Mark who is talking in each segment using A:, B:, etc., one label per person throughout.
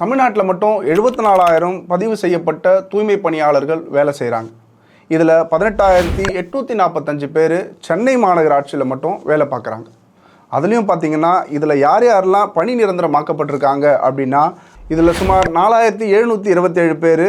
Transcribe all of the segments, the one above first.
A: தமிழ்நாட்டில் மட்டும் எழுபத்தி நாலாயிரம் பதிவு செய்யப்பட்ட தூய்மை பணியாளர்கள் வேலை செய்கிறாங்க இதில் பதினெட்டாயிரத்தி எட்நூற்றி நாற்பத்தஞ்சு பேர் சென்னை மாநகராட்சியில் மட்டும் வேலை பார்க்குறாங்க. அதுலேயும் பார்த்தீங்கன்னா இதில் யார் யாரெல்லாம் பணி நிரந்தரமாக்கப்பட்டிருக்காங்க அப்படின்னா இதில் சுமார் நாலாயிரத்தி எழுநூற்றி இருபத்தேழு பேர்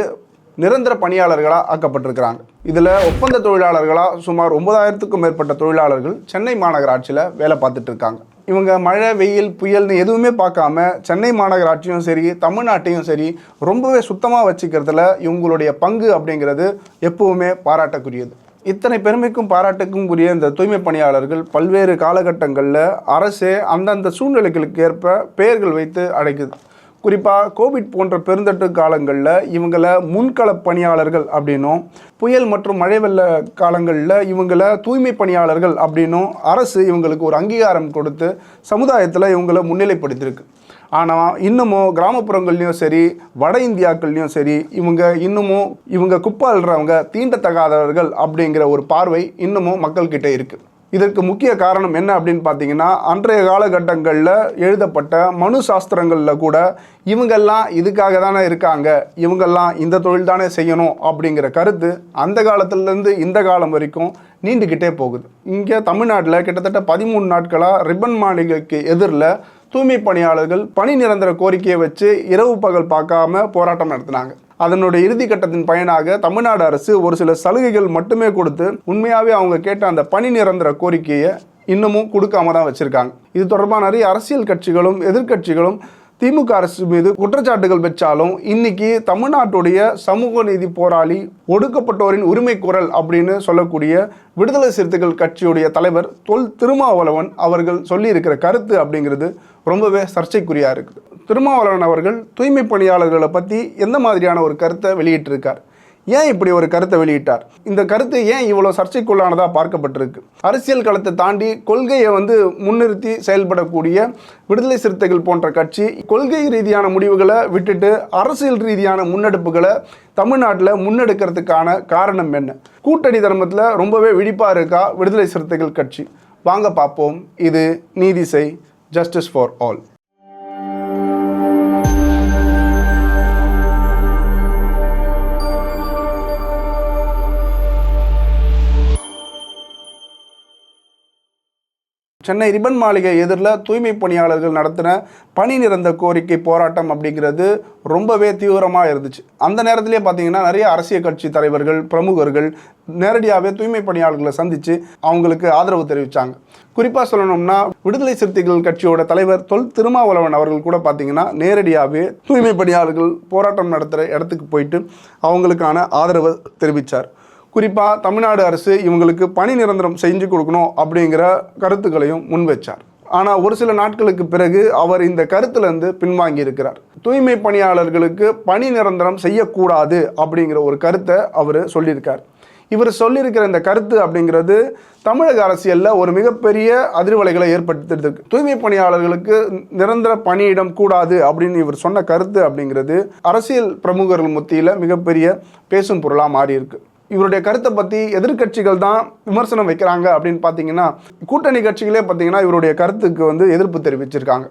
A: நிரந்தர பணியாளர்களாக ஆக்கப்பட்டிருக்கிறாங்க. இதில் ஒப்பந்த தொழிலாளர்களாக சுமார் ஒன்பதாயிரத்துக்கும் மேற்பட்ட தொழிலாளர்கள் சென்னை மாநகராட்சியில் வேலை பார்த்துட்ருக்காங்க இவங்க மழை வெயில் புயல்னு எதுவுமே பார்க்காம சென்னை மாநகராட்சியும் சரி தமிழ்நாட்டையும் சரி ரொம்பவே சுத்தமாக வச்சுக்கிறதுல இவங்களுடைய பங்கு அப்படிங்கிறது எப்பவுமே பாராட்டக்குரியது. இத்தனை பெருமைக்கும் பாராட்டுக்கும் உரிய இந்த தூய்மை பணியாளர்கள் பல்வேறு காலகட்டங்களில் அரசே அந்தந்த சூழ்நிலைகளுக்கு ஏற்ப பெயர்கள் வைத்து அழைக்குது குறிப்பாக கோவிட் போன்ற பெருந்தொற்று காலங்களில் இவங்களை முன்கள பணியாளர்கள் அப்படின்னும் புயல் மற்றும் மழை வெள்ள காலங்களில் இவங்களை தூய்மை பணியாளர்கள் அப்படின்னும் அரசு இவங்களுக்கு ஒரு அங்கீகாரம் கொடுத்து சமுதாயத்தில் இவங்களை முன்னிலைப்படுத்தியிருக்கு. ஆனால் இன்னமும் கிராமப்புறங்கள்லையும் சரி வட இந்தியாக்கள்லேயும் சரி இவங்க இன்னமும் இவங்க குப்பாளுறவங்க தீண்டத்தகாதவர்கள் அப்படிங்கிற ஒரு பார்வை இன்னமும் மக்கள்கிட்ட இருக்குது இதற்கு முக்கிய காரணம் என்ன அப்படின்னு பார்த்தீங்கன்னா அன்றைய காலகட்டங்களில் எழுதப்பட்ட மனு சாஸ்திரங்களில் கூட இவங்கெல்லாம் இதுக்காக தானே இருக்காங்க இவங்கெல்லாம் இந்த தொழில் தானே செய்யணும் அப்படிங்கிற கருத்து அந்த காலத்துலேருந்து இந்த காலம் வரைக்கும் நீண்டுக்கிட்டே போகுது. இங்கே தமிழ்நாட்டில் கிட்டத்தட்ட பதிமூணு நாட்களாக ரிப்பன் மாளிகைக்கு எதிரில் தூய்மை பணியாளர்கள் பணி நிரந்தர கோரிக்கையை வச்சு இரவு பகல் பார்க்காம போராட்டம் நடத்தினாங்க. அதனுடைய இறுதி கட்டத்தின் பயனாக தமிழ்நாடு அரசு ஒரு சில சலுகைகள் மட்டுமே கொடுத்து உண்மையாகவே அவங்க கேட்ட அந்த பணி நிரந்தர கோரிக்கையை இன்னமும் கொடுக்காம தான் வச்சுருக்காங்க. இது தொடர்பாக நிறைய அரசியல் கட்சிகளும் எதிர்க்கட்சிகளும் திமுக அரசு மீது குற்றச்சாட்டுகள் வச்சாலும் இன்னைக்கு தமிழ்நாட்டுடைய சமூக நீதி போராளி ஒடுக்கப்பட்டோரின் உரிமை குரல் அப்படின்னு சொல்லக்கூடிய விடுதலை சிறுத்தைகள் கட்சியுடைய தலைவர் தொல் திருமாவளவன் அவர்கள் சொல்லியிருக்கிற கருத்து அப்படிங்கிறது ரொம்பவே சர்ச்சைக்குரியா இருக்குது. திருமாவளவன் அவர்கள் தூய்மை பணியாளர்களை பற்றி எந்த மாதிரியான ஒரு கருத்தை வெளியிட்டிருக்கார்? ஏன் இப்படி ஒரு கருத்தை வெளியிட்டார்? இந்த கருத்து ஏன் இவ்வளோ சர்ச்சைக்குள்ளானதாக பார்க்கப்பட்டிருக்கு? அரசியல் களத்தை தாண்டி கொள்கையை வந்து முன்னிறுத்தி செயல்படக்கூடிய விடுதலை சிறுத்தைகள் போன்ற கட்சி கொள்கை ரீதியான முடிவுகளை விட்டுட்டு அரசியல் ரீதியான முன்னெடுப்புகளை தமிழ்நாட்டில் முன்னெடுக்கிறதுக்கான காரணம் என்ன? கூட்டணி தர்மத்தில் ரொம்பவே விழிப்பாக இருக்கா விடுதலை சிறுத்தைகள் கட்சி? வாங்க பார்ப்போம். இது நீதிசை justice for all Chennai Ripon மாளிகை எதிரில் தூய்மை பணியாளர்கள் நடத்தின பணி நிறந்த கோரிக்கை போராட்டம் அப்படிங்கிறது ரொம்பவே தீவிரமாக இருந்துச்சு. அந்த நேரத்திலே பார்த்தீங்கன்னா நிறைய அரசியல் கட்சி தலைவர்கள் பிரமுகர்கள் நேரடியாகவே தூய்மை பணியாளர்களை சந்தித்து அவங்களுக்கு ஆதரவு தெரிவித்தாங்க குறிப்பாக சொல்லணும்னா விடுதலை சிறுத்தைகள் கட்சியோட தலைவர் தொல் திருமாவளவன் அவர்கள் கூட பார்த்தீங்கன்னா நேரடியாகவே தூய்மை பணியாளர்கள் போராட்டம் நடத்துகிற இடத்துக்கு போயிட்டு அவங்களுக்கான ஆதரவை தெரிவித்தார் குறிப்பாக தமிழ்நாடு அரசு இவங்களுக்கு பணி நிரந்தரம் செஞ்சு கொடுக்கணும் அப்படிங்கிற கருத்துக்களையும் முன்வைச்சார். ஆனால் ஒரு சில நாட்களுக்கு பிறகு அவர் இந்த கருத்துலேருந்து பின்வாங்கி இருக்கிறார் தூய்மை பணியாளர்களுக்கு பணி நிரந்தரம் செய்யக்கூடாது அப்படிங்கிற ஒரு கருத்தை அவர் சொல்லியிருக்கார். இவர் சொல்லியிருக்கிற இந்த கருத்து அப்படிங்கிறது தமிழக அரசியலில் ஒரு மிகப்பெரிய அதிர்வலைகளை ஏற்படுத்திருக்கு தூய்மை பணியாளர்களுக்கு நிரந்தர பணியிடம் கூடாது அப்படின்னு இவர் சொன்ன கருத்து அப்படிங்கிறது அரசியல் பிரமுகர்கள் மத்தியில் மிகப்பெரிய பேசும் பொருளாக மாறியிருக்கு. இவருடைய கருத்தை பற்றி எதிர்க்கட்சிகள் தான் விமர்சனம் வைக்கிறாங்க அப்படின்னு பார்த்தீங்கன்னா கூட்டணி கட்சிகளே பார்த்தீங்கன்னா இவருடைய கருத்துக்கு வந்து எதிர்ப்பு தெரிவிச்சிருக்காங்க.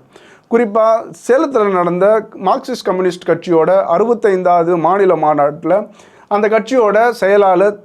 A: குறிப்பாக சேலத்தில் நடந்த மார்க்சிஸ்ட் கம்யூனிஸ்ட் கட்சியோட அறுபத்தைந்தாவது மாநில மாநாட்டில் அந்த கட்சியோட செயலாளர்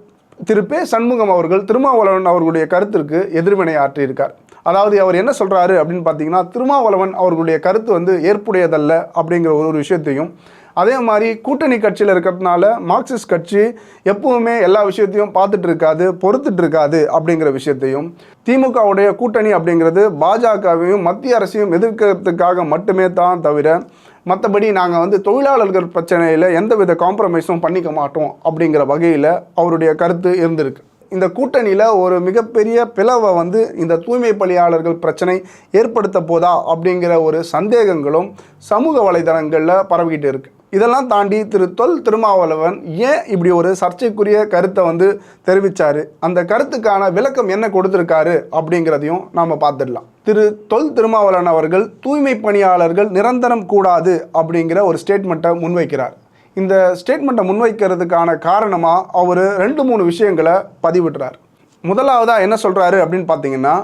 A: திரு பே. சண்முகம் அவர்கள் திருமாவளவன் அவர்களுடைய கருத்திற்கு எதிர்வினை ஆற்றியிருக்கார். அதாவது அவர் என்ன சொல்கிறாரு அப்படின்னு பார்த்தீங்கன்னா திருமாவளவன் அவர்களுடைய கருத்து வந்து ஏற்புடையதல்ல அப்படிங்கிற ஒரு விஷயத்தையும் அதே மாதிரி கூட்டணி கட்சியில் இருக்கிறதுனால மார்க்சிஸ்ட் கட்சி எப்பவுமே எல்லா விஷயத்தையும் பார்த்துட்டு இருக்காது பொறுத்துட்டு இருக்காது அப்படிங்கிற விஷயத்தையும் திமுகவுடைய கூட்டணி அப்படிங்கிறது பாஜகவையும் மத்திய அரசையும் எதிர்க்கிறதுக்காக மட்டுமே தான் தவிர மற்றபடி நாங்கள் வந்து தொழிலாளர்கள் பிரச்சனையில் எந்தவித காம்ப்ரமைஸும் பண்ணிக்க மாட்டோம் அப்படிங்கிற வகையில் அவருடைய கருத்து இருந்திருக்கு. இந்த கூட்டணியில் ஒரு மிகப்பெரிய பிளவை வந்து இந்த தூய்மை பணியாளர்கள் பிரச்சனை ஏற்படுத்த போதா அப்படிங்கிற ஒரு சந்தேகங்களும் சமூக வலைதளங்களில் பரவிக்கிட்டு இருக்குது இதெல்லாம் தாண்டி திரு தொல் திருமாவளவன் ஏன் இப்படி ஒரு சர்ச்சைக்குரிய கருத்தை வந்து தெரிவித்தார் அந்த கருத்துக்கான விளக்கம் என்ன கொடுத்துருக்காரு அப்படிங்கிறதையும் நாம் பார்த்துடலாம். திரு தொல் திருமாவளவன் அவர்கள் தூய்மை பணியாளர்கள் நிரந்தரம் கூடாது அப்படிங்கிற ஒரு ஸ்டேட்மெண்ட்டை முன்வைக்கிறார். இந்த ஸ்டேட்மெண்ட்டை முன்வைக்கிறதுக்கான காரணமாக அவர் ரெண்டு மூணு விஷயங்களை பதிவிடுறார். முதலாவதாக என்ன சொல்கிறாரு அப்படின்னு பார்த்தீங்கன்னா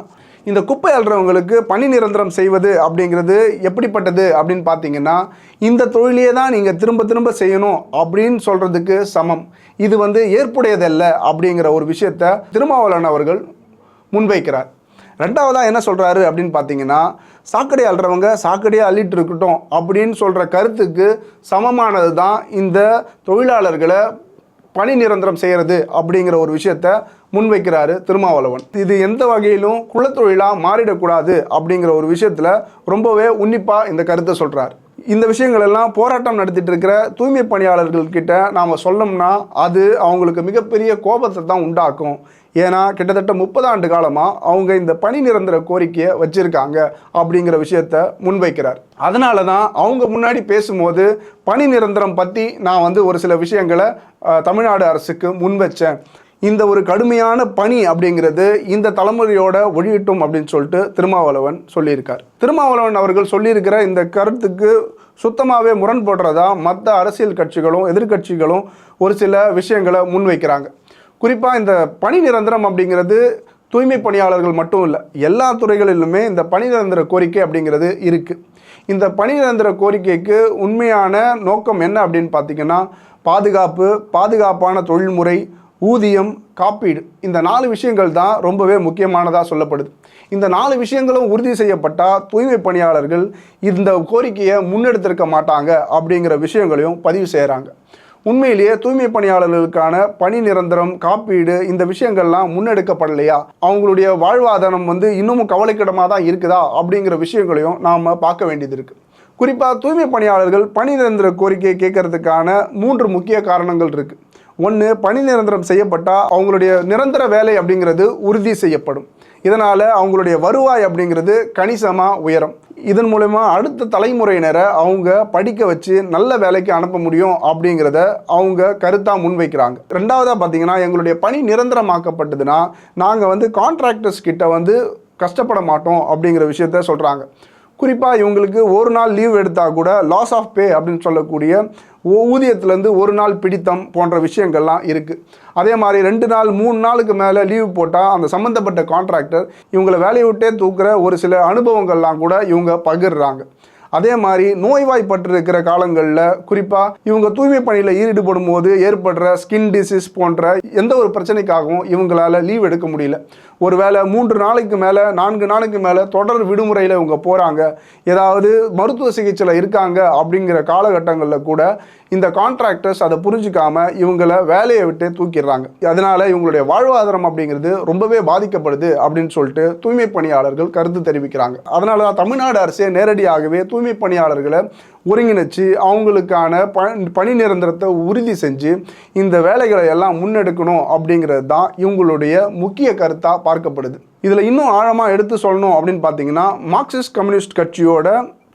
A: இந்த குப்பை அல்றவங்களுக்கு பணி நிரந்தரம் செய்வது அப்படிங்கிறது எப்படிப்பட்டது அப்படின்னு பார்த்தீங்கன்னா இந்த தொழிலையே தான் நீங்கள் திரும்ப திரும்ப செய்யணும் அப்படின்னு சொல்கிறதுக்கு சமம். இது வந்து ஏற்புடையதல்ல அப்படிங்கிற ஒரு விஷயத்த திருமாவளவன் அவர்கள் முன்வைக்கிறார். ரெண்டாவதாக என்ன சொல்கிறாரு அப்படின்னு பார்த்தீங்கன்னா சாக்கடை அள்ளுறவங்க சாக்கடையை அள்ளிட்டு இருக்கட்டும் அப்படின்னு சொல்கிற கருத்துக்கு சமமானது தான் இந்த தொழிலாளர்களை பணி நிரந்தரம் செய்கிறது அப்படிங்கிற ஒரு விஷயத்த முன்வைக்கிறாரு திருமாவளவன். இது எந்த வகையிலும் குலத்தொழிலாக மாறிடக்கூடாது அப்படிங்கிற ஒரு விஷயத்தில் ரொம்பவே உன்னிப்பாக இந்த கருத்தை சொல்கிறார் இந்த விஷயங்கள் எல்லாம் போராட்டம் நடத்திட்டு இருக்கிற தூய்மை பணியாளர்கள்கிட்ட நாம் சொன்னோம்னா அது அவங்களுக்கு மிகப்பெரிய கோபத்தை தான் உண்டாக்கும். ஏன்னா கிட்டத்தட்ட முப்பது ஆண்டு காலமாக அவங்க இந்த பணி நிரந்தர கோரிக்கையை வச்சுருக்காங்க அப்படிங்கிற விஷயத்த முன்வைக்கிறார். அதனால தான் அவங்க முன்னாடி பேசும்போது பணி நிரந்தரம் பற்றி நான் வந்து ஒரு சில விஷயங்களை தமிழ்நாடு அரசுக்கு முன் வச்சேன் இந்த ஒரு கடுமையான பணி அப்படிங்கிறது இந்த தலைமுறையோட ஒழியட்டும் அப்படின்னு சொல்லிட்டு திருமாவளவன் சொல்லியிருக்கார். திருமாவளவன் அவர்கள் சொல்லியிருக்கிற இந்த கருத்துக்கு சுத்தமாகவே முரண்படுறதா மற்ற அரசியல் கட்சிகளும் எதிர்க்கட்சிகளும் ஒரு சில விஷயங்களை முன்வைக்கிறாங்க. குறிப்பாக இந்த பணி நிரந்தரம் அப்படிங்கிறது தூய்மை பணியாளர்கள் மட்டும் இல்லை எல்லா துறைகளிலுமே இந்த பணி நிரந்தர கோரிக்கை அப்படிங்கிறது இருக்குது இந்த பணி நிரந்தர கோரிக்கைக்கு உண்மையான நோக்கம் என்ன அப்படின்னு பார்த்தீங்கன்னா பாதுகாப்பு பாதுகாப்பான தொழில்முறை ஊதியம் காப்பீடு. இந்த நாலு விஷயங்கள் தான் ரொம்பவே முக்கியமானதாக சொல்லப்படுது. இந்த நாலு விஷயங்களும் உறுதி செய்யப்பட்டால் தூய்மை பணியாளர்கள் இந்த கோரிக்கையை முன்னெடுத்திருக்க மாட்டாங்க அப்படிங்கிற விஷயங்களையும் பதிவு செய்கிறாங்க உண்மையிலேயே தூய்மை பணியாளர்களுக்கான பணி நிரந்தரம் காப்பீடு இந்த விஷயங்கள்லாம் முன்னெடுக்கப்படலையா? அவங்களுடைய வாழ்வாதாரம் வந்து இன்னமும் கவலைக்கிடமாக தான் இருக்குதா? அப்படிங்கிற விஷயங்களையும் நாம் பார்க்க வேண்டியது இருக்குது குறிப்பாக தூய்மை பணியாளர்கள் பணி நிரந்தர கோரிக்கையை கேட்கறதுக்கான மூன்று முக்கிய காரணங்கள் இருக்குது ஒன்று பணி நிரந்தரம் செய்யப்பட்டால் அவங்களுடைய நிரந்தர வேலை அப்படிங்கிறது உறுதி செய்யப்படும். இதனால் அவங்களுடைய வருவாய் அப்படிங்கிறது கணிசமாக உயரும். இதன் மூலயமா அடுத்த தலைமுறையினரை அவங்க படிக்க வச்சு நல்ல வேலைக்கு அனுப்ப முடியும் அப்படிங்கிறத அவங்க கருத்தாக முன்வைக்கிறாங்க. ரெண்டாவதாக பார்த்தீங்கன்னா எங்களுடைய பணி நிரந்தரமாக்கப்பட்டதுன்னா நாங்கள் வந்து கான்ட்ராக்டர்ஸ் கிட்ட வந்து கஷ்டப்பட மாட்டோம் அப்படிங்கிற விஷயத்த சொல்கிறாங்க குறிப்பாக இவங்களுக்கு ஒரு நாள் லீவ் எடுத்தால் கூட லாஸ் ஆஃப் பே அப்படின்னு சொல்லக்கூடிய ஊதியத்துலேருந்து ஒரு நாள் பிடித்தம் போன்ற விஷயங்கள்லாம் இருக்குது அதே மாதிரி ரெண்டு நாள் மூணு நாளுக்கு மேலே லீவ் போட்டால் அந்த சம்மந்தப்பட்ட கான்ட்ராக்டர் இவங்களை வேலையை விட்டே தூக்குற ஒரு சில அனுபவங்கள்லாம் கூட இவங்க பகிர்றாங்க. அதே மாதிரி நோய்வாய்ப்பட்டிருக்கிற காலங்களில் குறிப்பாக இவங்க தூய்மை பணியில் ஈடுபடும் போது ஏற்படுற ஸ்கின் டிசீஸ் போன்ற எந்த ஒரு பிரச்சனைக்காகவும் இவங்களால் லீவ் எடுக்க முடியல. ஒருவேளை மூன்று நாளைக்கு மேலே நான்கு நாளைக்கு மேலே தொடர் விடுமுறையில் இவங்க போகிறாங்க ஏதாவது மருத்துவ சிகிச்சையில் இருக்காங்க அப்படிங்கிற காலகட்டங்களில் கூட இந்த கான்ட்ராக்டர்ஸ் அதை புரிஞ்சுக்காம இவங்கள வேலையை விட்டு தூக்கிடுறாங்க. அதனால் இவங்களுடைய வாழ்வாதாரம் அப்படிங்கிறது ரொம்பவே பாதிக்கப்படுது அப்படின்னு சொல்லிட்டு தூய்மை பணியாளர்கள் கருத்து தெரிவிக்கிறாங்க. அதனால தான் தமிழ்நாடு அரசே நேரடியாகவே தூய்மை பணியாளர்களை ஒருங்கிணைச்சு அவங்களுக்கான ப பணி நிரந்தரத்தை உறுதி செஞ்சு இந்த வேலைகளை எல்லாம் முன்னெடுக்கணும் அப்படிங்கிறது தான் இவங்களுடைய முக்கிய கருத்தாக பார்க்கப்படுது. இதில் இன்னும் ஆழமாக எடுத்து சொல்லணும் அப்படின்னு பார்த்தீங்கன்னா மார்க்சிஸ்ட் கம்யூனிஸ்ட் கட்சியோட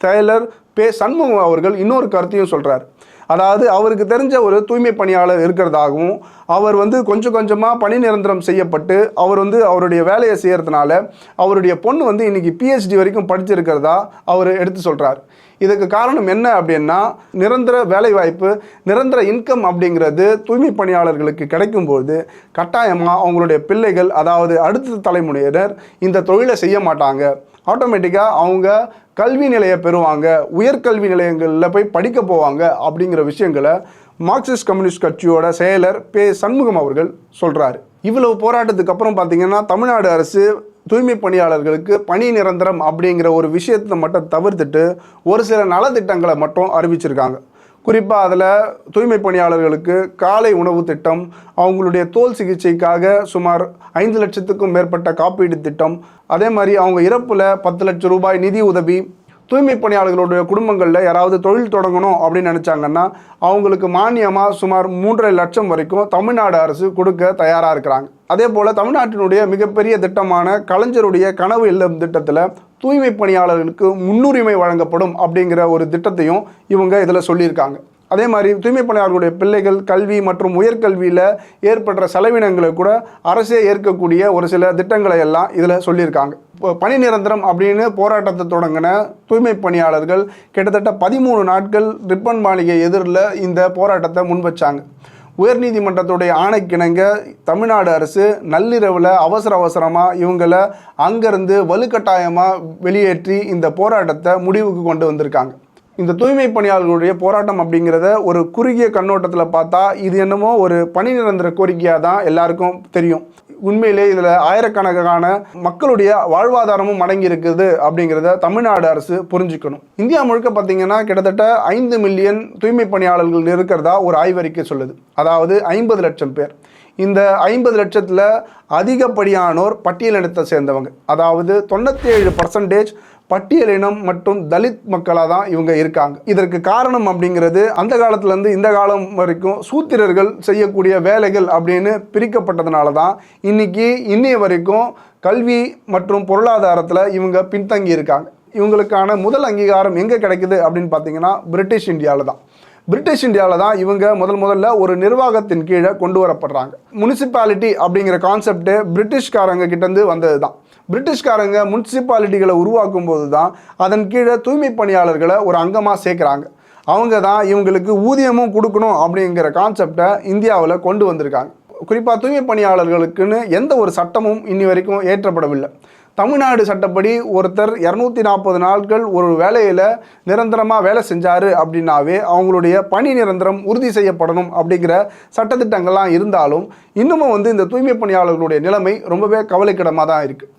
A: செயலர் பே சண்முகம் அவர்கள் இன்னொரு கருத்தையும் சொல்கிறார் அதாவது அவருக்கு தெரிஞ்ச ஒரு தூய்மை பணியாளர் இருக்கிறதாகவும் அவர் வந்து கொஞ்சம் கொஞ்சமாக பணி நிரந்தரம் செய்யப்பட்டு அவர் வந்து அவருடைய வேலையை செய்கிறதுனால அவருடைய பொண்ணு வந்து இன்றைக்கி பிஹெச்டி வரைக்கும் படிச்சிருக்கிறதா அவர் எடுத்து சொல்கிறார் இதுக்கு காரணம் என்ன அப்படின்னா நிரந்தர வேலைவாய்ப்பு நிரந்தர இன்கம் அப்படிங்கிறது தூய்மை பணியாளர்களுக்கு கிடைக்கும்போது கட்டாயமாக அவங்களுடைய பிள்ளைகள் அதாவது அடுத்த தலைமுறையினர் இந்த தொழிலை செய்ய மாட்டாங்க. ஆட்டோமேட்டிக்காக அவங்க கல்வி நிலையை பெறுவாங்க உயர்கல்வி நிலையங்களில் போய் படிக்க போவாங்க அப்படிங்கிற விஷயங்களை மார்க்சிஸ்ட் கம்யூனிஸ்ட் கட்சியோட செயலர் பே சண்முகம் அவர்கள் சொல்கிறாரு இவ்வளவு போராட்டத்துக்கு அப்புறம் பார்த்தீங்கன்னா தமிழ்நாடு அரசு தூய்மை பணியாளர்களுக்கு பணி நிரந்தரம் அப்படிங்கிற ஒரு விஷயத்தை மட்டும் தவிர்த்துட்டு ஒரு சில நலத்திட்டங்களை மட்டும் அறிவிச்சிருக்காங்க. குறிப்பாக அதில் தூய்மை பணியாளர்களுக்கு காலை உணவு திட்டம் அவங்களுடைய தோல் சிகிச்சைக்காக சுமார் ஐந்து லட்சத்துக்கும் மேற்பட்ட காப்பீடு திட்டம் அதே மாதிரி அவங்க இறப்பில் பத்து லட்சம் ரூபாய் நிதி உதவி தூய்மை பணியாளர்களுடைய குடும்பங்களில் யாராவது தொழில் தொடங்கணும் அப்படின்னு நினச்சாங்கன்னா அவங்களுக்கு மானியமாக சுமார் மூன்றரை லட்சம் வரைக்கும் தமிழ்நாடு அரசு கொடுக்க தயாராக இருக்கிறாங்க. அதே போல் தமிழ்நாட்டினுடைய மிகப்பெரிய திட்டமான கலைஞருடைய கனவு இல்லம் திட்டத்தில் தூய்மை பணியாளர்களுக்கு முன்னுரிமை வழங்கப்படும் அப்படிங்கிற ஒரு திட்டத்தையும் இவங்க இதில் சொல்லியிருக்காங்க. அதே மாதிரி தூய்மை பணியாளர்களுடைய பிள்ளைகள் கல்வி மற்றும் உயர்கல்வியில் ஏற்படுற செலவினங்களை கூட அரசே ஏற்கக்கூடிய ஒரு சில திட்டங்களை எல்லாம் இதில் சொல்லியிருக்காங்க. இப்போ பணி நிரந்தரம் அப்படின்னு போராட்டத்தை தொடங்கின தூய்மை பணியாளர்கள் கிட்டத்தட்ட பதிமூணு நாட்கள் ரிப்பன் மாளிகை எதிரில் இந்த போராட்டத்தை முன்வச்சாங்க உயர்நீதிமன்றத்துடைய ஆணைக்கிணங்க தமிழ்நாடு அரசு நள்ளிரவில் அவசர அவசரமாக இவங்களை அங்கேருந்து வலுக்கட்டாயமாக வெளியேற்றி இந்த போராட்டத்தை முடிவுக்கு கொண்டு வந்திருக்காங்க. இந்த தூய்மை பணியாளர்களுடைய போராட்டம் அப்படிங்கிறத ஒரு குறுகிய கண்ணோட்டத்தில் பார்த்தா இது என்னமோ ஒரு பணி நிரந்தர கோரிக்கையாக தான் எல்லாருக்கும் தெரியும். உண்மையிலே இதில் ஆயிரக்கணக்கான மக்களுடைய வாழ்வாதாரமும் அடங்கி இருக்குது அப்படிங்கிறத தமிழ்நாடு அரசு புரிஞ்சுக்கணும். இந்தியா முழுக்க பார்த்தீங்கன்னா கிட்டத்தட்ட ஐந்து மில்லியன் தூய்மை பணியாளர்கள் இருக்கிறதா ஒரு ஆய்வறிக்கை சொல்லுது. அதாவது ஐம்பது லட்சம் பேர். இந்த ஐம்பது லட்சத்தில் அதிகப்படியானோர் பட்டியலினத்தை சேர்ந்தவங்க. அதாவது தொண்ணூற்றி ஏழு பர்சன்டேஜ் பட்டியலினம் மற்றும் தலித் மக்களாக தான் இவங்க இருக்காங்க. இதற்கு காரணம் அப்படிங்கிறது அந்த காலத்துலேருந்து இந்த காலம் வரைக்கும் சூத்திரர்கள் செய்யக்கூடிய வேலைகள் அப்படின்னு பிரிக்கப்பட்டதுனால தான் இன்னைக்கு இன்னைய வரைக்கும் கல்வி மற்றும் பொருளாதாரத்தில் இவங்க பின்தங்கி இருக்காங்க. இவங்களுக்கான முதல் அங்கீகாரம் எங்கே கிடைக்குது அப்படின்னு பார்த்தீங்கன்னா பிரிட்டிஷ் இந்தியாவில் தான். பிரிட்டிஷ் இந்தியாவில் தான் இவங்க முதல் முதல்ல ஒரு நிர்வாகத்தின் கீழே கொண்டு வரப்படுறாங்க. முனிசிபாலிட்டி அப்படிங்கிற கான்செப்ட்டு பிரிட்டிஷ்காரங்க கிட்டேருந்து வந்தது தான் பிரிட்டிஷ்காரங்க முனிசிபாலிட்டிகளை உருவாக்கும் போது தான் அதன் கீழே தூய்மை பணியாளர்களை ஒரு அங்கமாக சேர்க்குறாங்க. அவங்க தான் இவங்களுக்கு ஊதியமும் கொடுக்கணும் அப்படிங்கிற கான்செப்டை இந்தியாவில் கொண்டு வந்திருக்காங்க. குறிப்பாக தூய்மை பணியாளர்களுக்குன்னு எந்த ஒரு சட்டமும் இன்னி வரைக்கும் ஏற்றப்படவில்லை. தமிழ்நாடு சட்டப்படி ஒருத்தர் இரநூத்தி நாற்பது நாட்கள் ஒரு வேலையில் நிரந்தரமாக வேலை செஞ்சார் அப்படின்னாவே அவங்களுடைய பணி நிரந்தரம் உறுதி செய்யப்படணும் அப்படிங்கிற சட்டத்திட்டங்கள்லாம் இருந்தாலும் இன்னமும் வந்து இந்த தூய்மை பணியாளர்களுடைய நிலைமை ரொம்பவே கவலைக்கிடமாக தான் இருக்குது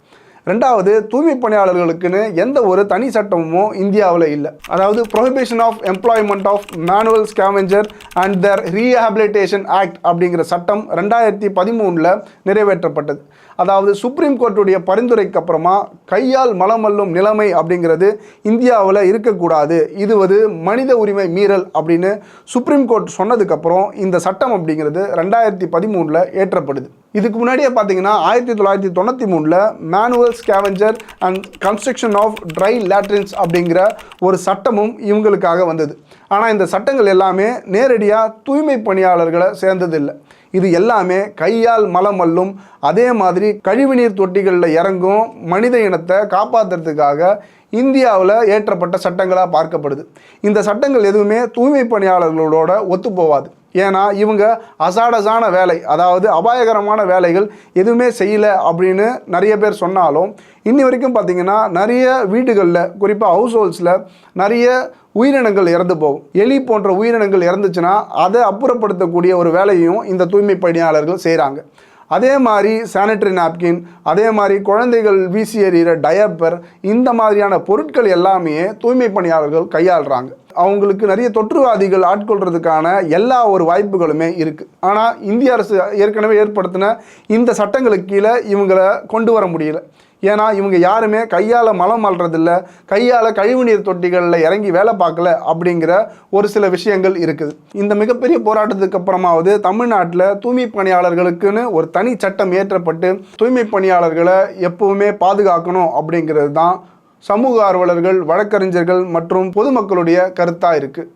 A: ரெண்டாவது தூய்மை பணியாளர்களுக்குன்னு எந்த ஒரு தனி சட்டமும் இந்தியாவில் இல்லை. அதாவது prohibition of employment of manual scavenger and their rehabilitation act அப்படிங்கிற சட்டம் ரெண்டாயிரத்தி பதிமூணில் நிறைவேற்றப்பட்டது. அதாவது சுப்ரீம் கோர்ட்டுடைய பரிந்துரைக்கு அப்புறமா கையால் மலமல்லும் நிலைமை அப்படிங்கிறது இந்தியாவில் இருக்கக்கூடாது. இது வந்து மனித உரிமை மீறல் அப்படின்னு சுப்ரீம் கோர்ட் சொன்னதுக்கப்புறம் இந்த சட்டம் அப்படிங்கிறது ரெண்டாயிரத்தி பதிமூணில் ஏற்றப்படுது. இதுக்கு முன்னாடியே பார்த்தீங்கன்னா ஆயிரத்தி தொள்ளாயிரத்தி தொண்ணூற்றி மூணில் manual scavenger and construction of dry latrines அப்படிங்கிற ஒரு சட்டமும் இவங்களுக்காக வந்தது. ஆனால் இந்த சட்டங்கள் எல்லாமே நேரடியாக தூய்மை பணியாளர்களை சேர்ந்ததில்லை. இது எல்லாமே கையால் மலம் அள்ளும் அதே மாதிரி கழிவுநீர் தொட்டிகளில் இறங்கும் மனித இனத்தை காப்பாற்றுறதுக்காக இந்தியாவில் ஏற்றப்பட்ட சட்டங்களாக பார்க்கப்படுது. இந்த சட்டங்கள் எதுவுமே தூய்மை பணியாளர்களோட ஒத்துப்போவாது. ஏன்னா இவங்க அசாடசான வேலை அதாவது அபாயகரமான வேலைகள் எதுவுமே செய்யலை அப்படின்னு நிறைய பேர் சொன்னாலும் இன்னி வரைக்கும் பார்த்தீங்கன்னா நிறைய வீடுகளில் குறிப்பாக ஹவுஸ் ஹோல்ஸில் நிறைய உயிரினங்கள் இறந்து போகும். எலி போன்ற உயிரினங்கள் இறந்துச்சுன்னா அதை அப்புறப்படுத்தக்கூடிய ஒரு வேலையும் இந்த தூய்மை பணியாளர்கள் செய்கிறாங்க அதே மாதிரி சானிட்டரி நாப்கின் அதே மாதிரி குழந்தைகள் வீசி எறிகிற டயப்பர் இந்த மாதிரியான பொருட்கள் எல்லாமே தூய்மை பணியாளர்கள் கையாளுறாங்க. அவங்களுக்கு நிறைய தொற்றுவாதிகள் ஆட்கொள்றதுக்கான எல்லா ஒரு வாய்ப்புகளுமே இருக்குது ஆனால் இந்திய அரசு ஏற்கனவே ஏற்படுத்தின இந்த சட்டங்களுக்கு கீழே இவங்களை கொண்டு வர முடியல. ஏன்னா இவங்க யாருமே கையால் மலம் அல்றதில்ல கையால் கழிவுநீர் தொட்டிகளில் இறங்கி வேலை பார்க்கல அப்படிங்கிற ஒரு சில விஷயங்கள் இருக்குது. இந்த மிகப்பெரிய போராட்டத்துக்கு அப்புறமாவது தமிழ்நாட்டில் தூய்மை பணியாளர்களுக்குன்னு ஒரு தனி சட்டம் ஏற்றப்பட்டு தூய்மை பணியாளர்களை எப்பவுமே பாதுகாக்கணும் அப்படிங்கிறது தான் சமூக ஆர்வலர்கள் வழக்கறிஞர்கள் மற்றும் பொதுமக்களுடைய கருத்தாக இருக்குது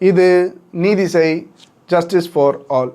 A: இது நீதிசை ஜஸ்டிஸ் ஃபார் ஆல்